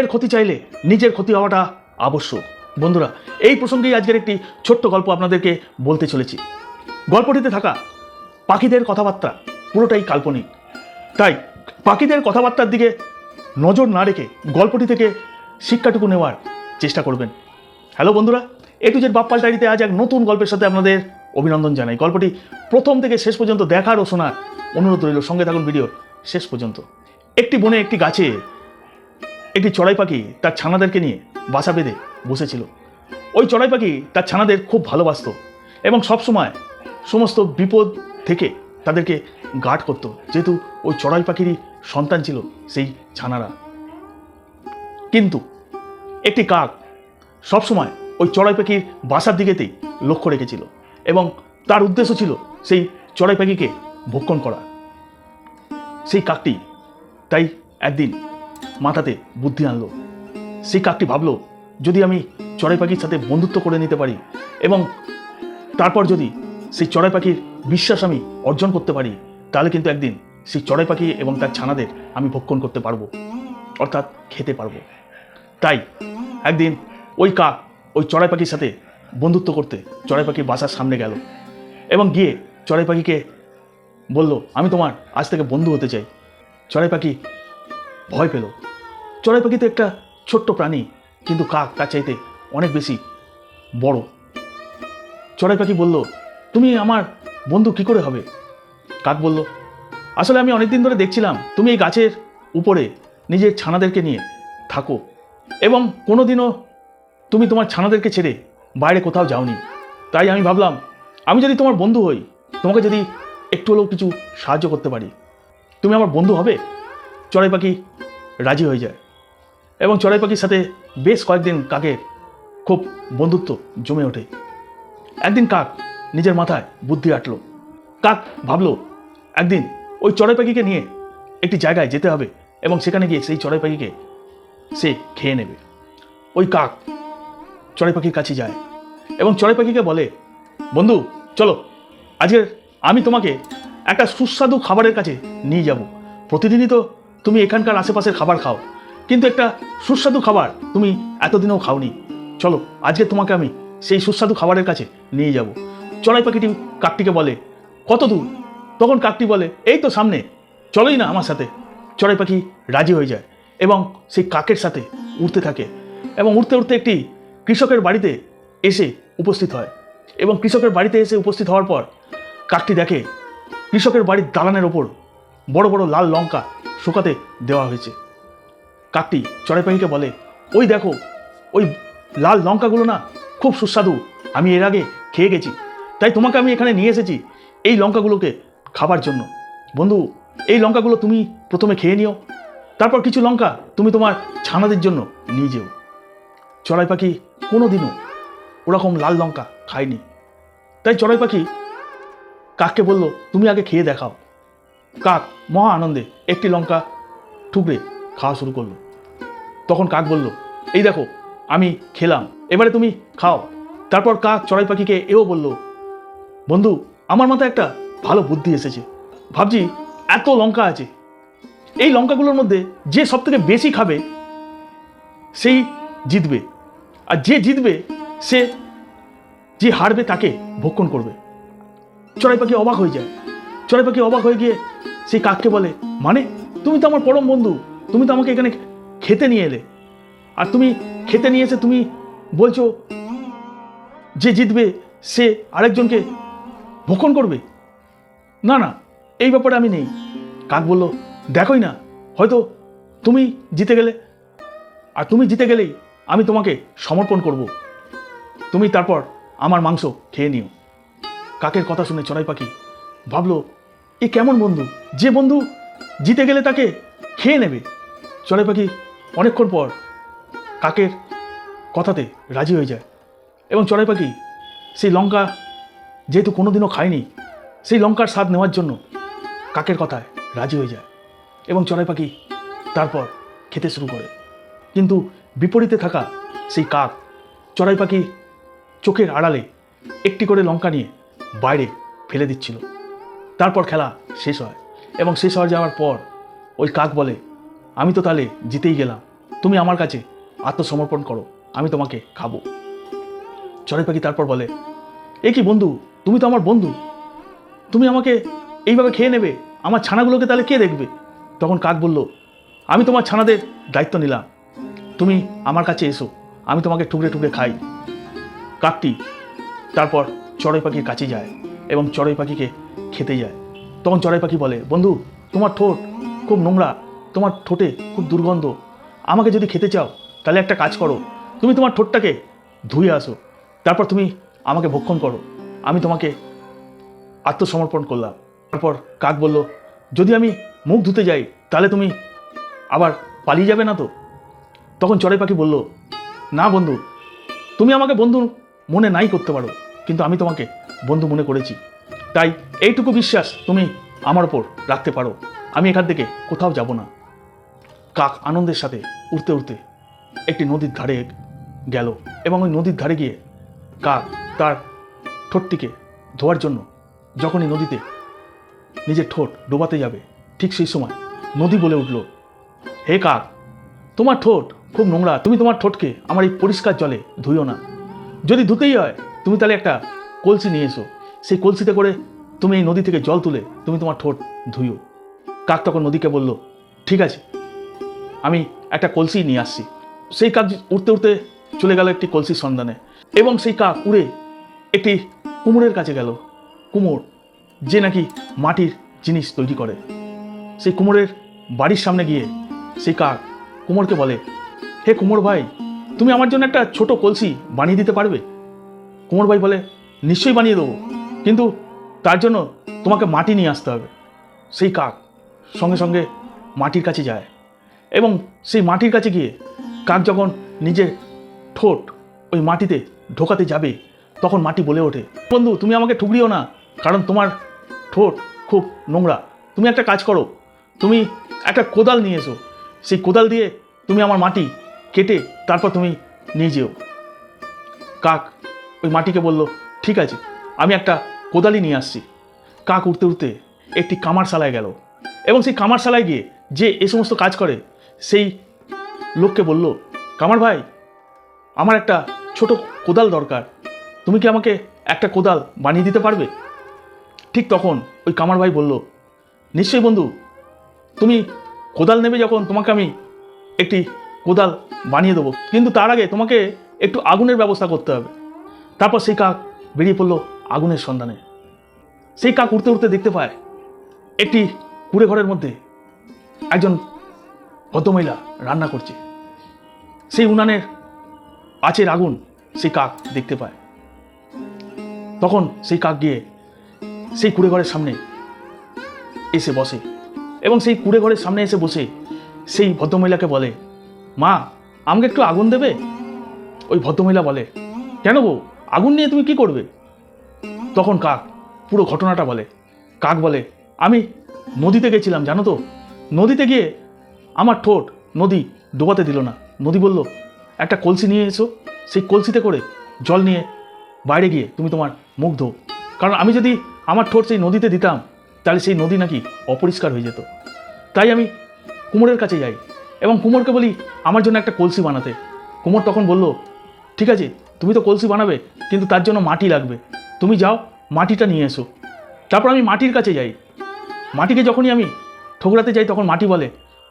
পরের ক্ষতি চাইলে নিজের ক্ষতি হওয়াটা আবশ্যক। বন্ধুরা, এই প্রসঙ্গেই আজকের একটি ছোট্ট গল্প আপনাদেরকে বলতে চলেছি। গল্পটিতে থাকা পাখিদের কথাবার্তা পুরোটাই কাল্পনিক। তাই পাখিদের কথাবার্তার দিকে নজর না রেখে গল্পটি থেকে শিক্ষাটুকু নেওয়ার চেষ্টা করবেন। হ্যালো বন্ধুরা, এ টু জেড বাপ্পাল ডায়েরিতে আজ এক নতুন গল্পের সাথে আপনাদের অভিনন্দন জানাই। গল্পটি প্রথম থেকে শেষ পর্যন্ত দেখার ও শোনার অনুরোধ রইল। সঙ্গে থাকুন ভিডিও শেষ পর্যন্ত। একটি বনে একটি গাছে একটি চড়াই পাখি তার ছানাদেরকে নিয়ে বাসা বেঁধে বসেছিল। ওই চড়াই পাখি তার ছানাদের খুব ভালোবাসতো এবং সবসময় সমস্ত বিপদ থেকে তাদেরকে গার্ড করতো। যেহেতু ওই চড়াই পাখিরই সন্তান ছিল সেই ছানারা। কিন্তু একটি কাক সবসময় ওই চড়াই পাখির বাসার দিকেতেই লক্ষ্য রেখেছিল এবং তার উদ্দেশ্য ছিল সেই চড়াই পাখিকে ভক্ষণ করা। সেই কাকটি তাই একদিন মাথাতে বুদ্ধি আনলো। সেই কাকটি ভাবলো, যদি আমি চড়াই পাখির সাথে বন্ধুত্ব করে নিতে পারি এবং তারপর যদি সেই চড়াই পাখির বিশ্বাস আমি অর্জন করতে পারি, তাহলে কিন্তু একদিন সেই চড়াই পাখি এবং তার ছানাদের আমি ভক্ষণ করতে পারব, অর্থাৎ খেতে পারব। তাই একদিন ওই কাক ওই চড়াই পাখির সাথে বন্ধুত্ব করতে চড়াই পাখির বাসার সামনে গেল এবং গিয়ে চড়াই পাখিকে বলল, আমি তোমার আজ থেকে বন্ধু হতে চাই। চড়াই পাখি ভয় পেল। চড়াই পাখি তো একটা ছোট্ট প্রাণী, কিন্তু কাক তার চাইতে অনেক বেশি বড়। চড়াই পাখি বলল, তুমি আমার বন্ধু কি করে হবে? কাক বলল, আসলে আমি অনেকদিন ধরে দেখছিলাম তুমি এই গাছের উপরে নিজের ছানাদেরকে নিয়ে থাকো, এবং কোনো দিনও তুমি তোমার ছানাদেরকে ছেড়ে বাইরে কোথাও যাওনি। তাই আমি ভাবলাম, আমি যদি তোমার বন্ধু হই, তোমাকে যদি একটু হলেও কিছু সাহায্য করতে পারি। তুমি আমার বন্ধু হবে? চড়াই পাখি রাজি হয়ে যায়। এবং চড়াই পাখির সাথে বেশ কয়েকদিন কাকের খুব বন্ধুত্ব জমে ওঠে। একদিন কাক নিজের মাথায় বুদ্ধি আটলো। কাক ভাবলো, একদিন ওই চড়াই পাখিকে নিয়ে একটি জায়গায় যেতে হবে এবং সেখানে গিয়ে সেই চড়াই পাখিকে সে খেয়ে নেবে। ওই কাক চড়াই পাখির কাছে যায় এবং চড়াই পাখিকে বলে, বন্ধু, চলো, আজকের আমি তোমাকে একটা সুস্বাদু খাবারের কাছে নিয়ে যাব। প্রতিদিনই তো তুমি এখানকার আশেপাশের খাবার খাও। কিন্তু একটা সুস্বাদু খাবার তুমি এতদিনেও খাওনি। চলো, আজকে তোমাকে আমি সেই সুস্বাদু খাবারের কাছে নিয়ে যাব। চড়াই পাখিটি কাকটিকে বলে, কত দূর? তখন কাকটি বলে, এই তো সামনে। চলোই না আমার সাথে। চড়াই পাখি রাজি হয়ে যায় এবং সেই কাকের সাথে উড়তে থাকে এবং উড়তে উড়তে একটি কৃষকের বাড়িতে এসে উপস্থিত হয় এবং কৃষকের বাড়িতে এসে উপস্থিত হওয়ার পর কাকটি দেখে কৃষকের বাড়ির দালানের ওপর বড় বড় লাল লঙ্কা শুকাতে দেওয়া হয়েছে। কাকটি চড়াই পাখিকে বলে, ওই দেখো, ওই লাল লঙ্কাগুলো না খুব সুস্বাদু। আমি এর আগে খেয়ে গেছি। তাই তোমাকে আমি এখানে নিয়ে এসেছি এই লঙ্কাগুলোকে খাবার জন্য। বন্ধু, এই লঙ্কাগুলো তুমি প্রথমে খেয়ে নিও। তারপর কিছু লঙ্কা তুমি তোমার ছানাদের জন্য নিয়ে যেও। চড়াই পাখি কোনো দিনও ওরকম লাল লঙ্কা খায়নি। তাই চড়াই পাখি কাককে বলল, তুমি আগে খেয়ে দেখাও। কাক, মহা আনন্দে একটি লঙ্কা ঠুকরে খাওয়া শুরু করল। তখন কাক বলল, এই দেখো, আমি খেলাম, এবারে তুমি খাও। তারপর কাক চড়াই পাখিকে এও বলল, বন্ধু, আমার মাথায় একটা ভালো বুদ্ধি এসেছে। ভাবছি এত লঙ্কা আছে। এই লঙ্কাগুলোর মধ্যে যে সব থেকে বেশি খাবে, সেই জিতবে। আর যে জিতবে, সে যে হারবে, তাকে ভক্ষণ করবে। চড়াই পাখি অবাক হয়ে যায়। চড়াই পাখি অবাক হয়ে গিয়ে সেই কাককে বলে মানে তুমি তো আমার পরম বন্ধু, তুমি তো আমাকে এখানে খেতে নিয়ে এলে। আর তুমি খেতে নিয়ে এসে তুমি বলছো যে জিতবে, সে আরেকজনকে ভক্ষণ করবে। না না, এই ব্যাপারে আমি নেই। কাক বলল, দেখোই না, হয়তো তুমি জিতে গেলে, আর তুমি জিতে গেলেই আমি তোমাকে সমর্পণ করব। তুমি তারপর আমার মাংস খেয়ে নিও। কাকের কথা শুনে চড়াই পাখি ভাবলো এ কেমন বন্ধু? যে বন্ধু জিতে গেলে তাকে খেয়ে নেবে। চড়াই পাখি, অনেকক্ষণ পর কাকের কথাতে রাজি হয়ে যায়। এবং চড়াই পাখি, সেই লঙ্কা যেহেতু কোনোদিনও খায়নি, সেই লঙ্কার স্বাদ নেওয়ার জন্য কাকের কথায় রাজি হয়ে যায়। এবং চড়াই পাখি তারপর খেতে শুরু করে। কিন্তু বিপরীতে থাকা সেই কাক চড়াই পাখি চোখের আড়ালে একটি করে লঙ্কা নিয়ে বাইরে ফেলে দিচ্ছিল। তারপর খেলা শেষ হয়। এবং শেষ হয়ে যাওয়ার পর ওই কাক বলে, আমি তো তাহলে জিতেই গেলাম। তুমি আমার কাছে আত্মসমর্পণ করো, আমি তোমাকে খাব। চড়াই পাখি তারপর বলে, এ কি বন্ধু? তুমি তো আমার বন্ধু। তুমি আমাকে এইভাবে খেয়ে নেবে? আমার ছানাগুলোকে তাহলে কে দেখবে? তখন কাক বলল, আমি তোমার ছানাদের দায়িত্ব নিলাম। তুমি আমার কাছে এসো, আমি তোমাকে টুকরে টুকরে খাই। কাকটি তারপর চড়াই পাখির কাছে যায় এবং চড়াই পাখিকে খেতে যায়। তখন চড়াই পাখি বলে, বন্ধু, তোমার ঠোঁট খুব নোংরা, তোমার ঠোঁটে খুব দুর্গন্ধ। আমাকে যদি খেতে চাও, তাহলে একটা কাজ করো। তুমি তোমার ঠোঁটটাকে ধুয়ে আসো। তারপর তুমি আমাকে ভক্ষণ করো। আমি তোমাকে আত্মসমর্পণ করলাম। তারপর কাক বলল, যদি আমি মুখ ধুতে যাই, তাহলে তুমি আবার পালিয়ে যাবে না তো? তখন চড়াই পাখি বলল, না বন্ধু, তুমি আমাকে বন্ধু মনে নাই করতে পারো, কিন্তু আমি তোমাকে বন্ধু মনে করেছি। তাই এইটুকু বিশ্বাস তুমি আমার ওপর রাখতে পারো। আমি এখান থেকে কোথাও যাব না। কাক আনন্দের সাথে উড়তে উড়তে একটি নদীর ধারে গেল এবং ওই নদীর ধারে গিয়ে কাক তার ঠোঁটটিকে ধোয়ার জন্য যখনই নদীতে নিজের ঠোঁট ডোবাতে যাবে, ঠিক সেই সময় নদী বলে উঠল, হে কাক, তোমার ঠোঁট খুব নোংরা। তুমি তোমার ঠোঁটকে আমার এই পরিষ্কার জলে ধুইও না। যদি ধুতেই হয়, তুমি তাহলে একটা কলসি নিয়ে এসো। সেই কলসিতে করে তুমি এই নদী থেকে জল তুলে তুমি তোমার ঠোঁট ধুইও কাক তখন নদীকে বলল, ঠিক আছে, আমি একটা কলসি নিয়ে আসছি। সেই কাক উঠতে উঠতে চলে গেল একটি কলসির সন্ধানে এবং সেই কাক উড়ে একটি কুমোরের কাছে গেল। কুমোর, যে নাকি মাটির জিনিস তৈরি করে। সেই কুমোরের বাড়ির সামনে গিয়ে সেই কাক কুমোরকে বলে, হে কুমোর ভাই, তুমি আমার জন্য একটা ছোট কলসি বানিয়ে দিতে পারবে? কুমোর ভাই বলে, নিশ্চয়ই বানিয়ে দেবো। কিন্তু তার জন্য তোমাকে মাটি নিয়ে আসতে হবে। সেই কাক সঙ্গে সঙ্গে মাটির কাছে যায় এবং সেই মাটির কাছে গিয়ে কাক যখন নিজের ঠোঁট ওই মাটিতে ঢোকাতে যাবে, তখন মাটি বলে ওঠে, বন্ধু, তুমি আমাকে ঠুকরিও না, কারণ তোমার ঠোঁট খুব নোংরা। তুমি একটা কাজ করো, তুমি একটা কোদাল নিয়ে এসো। সেই কোদাল দিয়ে তুমি আমার মাটি কেটে তারপর তুমি নিয়ে যেও। কাক ওই মাটিকে বলল, ঠিক আছে আমি একটা কোদালি নিয়ে আসছি। কাক উঠতে উঠতে একটি কামারশালায় গেল এবং সেই কামারশালায় গিয়ে যে এ সমস্ত কাজ করে, সেই লোককে বলল, কামার ভাই, আমার একটা ছোট কোদাল দরকার। তুমি কি আমাকে একটা কোদাল বানিয়ে দিতে পারবে? ঠিক তখন ওই কামার ভাই বলল, নিশ্চয়ই বন্ধু, তুমি কোদাল নেবে যখন তোমাকে আমি একটি কোদাল বানিয়ে দেবো। কিন্তু তার আগে তোমাকে একটু আগুনের ব্যবস্থা করতে হবে। তারপর সেই কাক বেরিয়ে পড়ল আগুনের সন্ধানে। সেই কাক উড়তে উড়তে দেখতে পায় একটি কুড়ে ঘরের মধ্যে একজন ভদ্রমহিলা রান্না করছে। সেই উনানের আচের আগুন সেই কাক দেখতে পায়। তখন সেই কাক গিয়ে সেই কুড়ে ঘরের সামনে এসে বসে এবং সেই কুড়ে ঘরের সামনে এসে বসে সেই ভদ্রমহিলাকে বলে, মা, আমাকে একটু আগুন দেবে? ওই ভদ্রমহিলা বলে, কেন গো আগুন নিয়ে তুমি কি করবে? তখন কাক, পুরো ঘটনাটা বলে। কাক বলে, আমি নদীতে গেছিলাম, জানো তো? নদীতে গিয়ে আমার ঠোঁট নদী ডোবাতে দিল না। নদী বলল, একটা কলসি নিয়ে এসো। সেই কলসিতে করে জল নিয়ে বাইরে গিয়ে তুমি তোমার মুখ ধো কারণ আমি যদি আমার ঠোঁট সেই নদীতে দিতাম, তাহলে সেই নদী নাকি অপরিষ্কার হয়ে যেত। তাই আমি কুমোরের কাছে যাই এবং কুমোরকে বলি, আমার জন্য একটা কলসি বানাতে। কুমোর তখন বলল, ঠিক আছে তুমি তো কলসি বানাবে, কিন্তু তার জন্য মাটি লাগবে। তুমি যাও, মাটিটা নিয়ে এসো। তারপর আমি মাটির কাছে যাই। মাটিকে যখনই আমি ঠোকরাতে যাই, তখন মাটি বলে,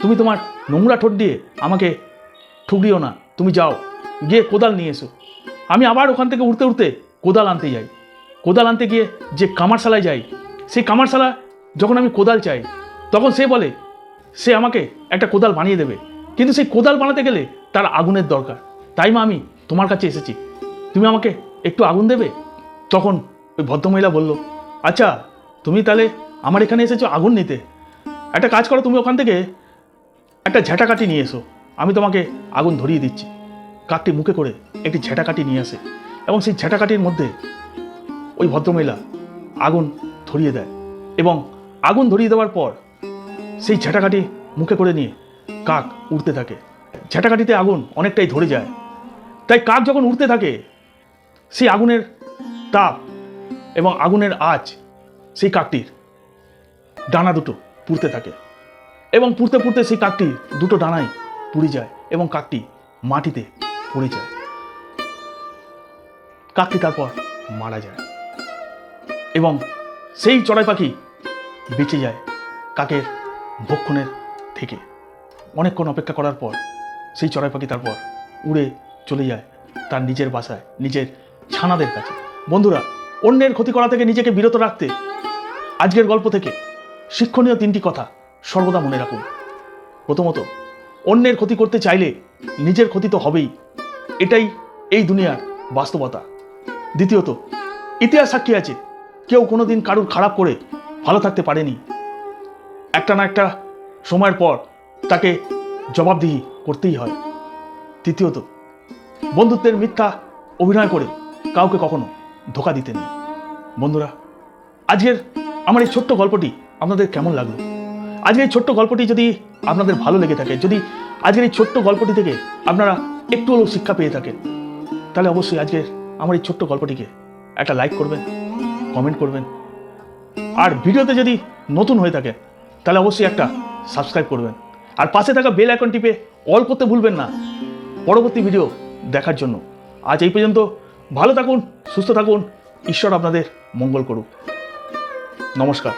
তুমি তোমার নোংরা ঠোঁট দিয়ে আমাকে ঠুকরিও না, তুমি যাও, গিয়ে কোদাল নিয়ে এসো। আমি আবার ওখান থেকে উঠতে উঠতে কোদাল আনতে যাই। কোদাল আনতে গিয়ে যে কামারশালায় যাই, সেই কামারশালা যখন আমি কোদাল চাই, তখন সে বলে, সে আমাকে একটা কোদাল বানিয়ে দেবে। কিন্তু সেই কোদাল বানাতে গেলে তার আগুনের দরকার। তাই মা আমি তোমার কাছে এসেছি। তুমি আমাকে একটু আগুন দেবে? তখন ওই ভদ্রমহিলা বলল আচ্ছা তুমি তাহলে আমার এখানে এসেছ আগুন নিতে। একটা কাজ করো, তুমি ওখান থেকে একটা ঝেঁটাকাঠি নিয়ে এসো। আমি তোমাকে আগুন ধরিয়ে দিচ্ছি। কাকটি মুখে করে একটি ঝেঁটাকাঠি নিয়ে আসে এবং সেই ঝেঁটাকাঠির মধ্যে ওই ভদ্রমহিলা আগুন ধরিয়ে দেয় এবং আগুন ধরিয়ে দেওয়ার পর সেই ঝেঁটাকাঠি মুখে করে নিয়ে কাক উড়তে থাকে। ঝেঁটাকাঠিতে আগুন অনেকটাই ধরে যায়। তাই কাক যখন উড়তে থাকে সেই আগুনের তাপ এবং আগুনের আঁচ, সেই কাকটির ডানা দুটো পুড়তে থাকে এবং পুড়তে পুড়তে সেই কাকটি দুটো ডানায় পুড়ে যায় এবং কাকটি মাটিতে পড়ে যায়। কাকটি তারপর মারা যায় এবং সেই চড়াই পাখি বেঁচে যায় কাকের ভক্ষণের থেকে। অনেকক্ষণ অপেক্ষা করার পর সেই চড়াই পাখি তারপর উড়ে চলে যায় তার নিজের বাসায়, নিজের ছানাদের কাছে। বন্ধুরা, অন্যের ক্ষতি করা থেকে নিজেকে বিরত রাখতে আজকের গল্প থেকে শিক্ষণীয় তিনটি কথা সর্বদা মনে রাখুন। প্রথমত, অন্যের ক্ষতি করতে চাইলে নিজের ক্ষতি তো হবেই। এটাই এই দুনিয়ার বাস্তবতা। দ্বিতীয়ত, ইতিহাস সাক্ষী আছে, কেউ কোনোদিন কারুর খারাপ করে ভালো থাকতে পারেনি। একটা না একটা সময়ের পর তাকে জবাবদিহি করতেই হয়। তৃতীয়ত, বন্ধুত্বের মিথ্যা অভিনয় করে কাউকে কখনো ধোকা দিতে নেই। বন্ধুরা, আজকের আমার এই ছোট্ট গল্পটি আপনাদের কেমন লাগল? আজকের এই ছোট্ট গল্পটি যদি আপনাদের ভালো লেগে থাকে, যদি আজকের এই ছোট্ট গল্পটি থেকে আপনারা একটু হলেও শিক্ষা পেয়ে থাকেন, তাহলে অবশ্যই আজকের আমার এই ছোট্ট গল্পটিকে একটা লাইক করবেন কমেন্ট করবেন। আর ভিডিওতে যদি নতুন হয়ে থাকে তাহলে অবশ্যই একটা সাবস্ক্রাইব করবেন। আর পাশে থাকা বেল আইকন টিপে অল করতে ভুলবেন না, পরবর্তী ভিডিও দেখার জন্য। আজ এই পর্যন্ত ভালো থাকুন সুস্থ থাকুন। ঈশ্বর আপনাদের মঙ্গল করুক। নমস্কার।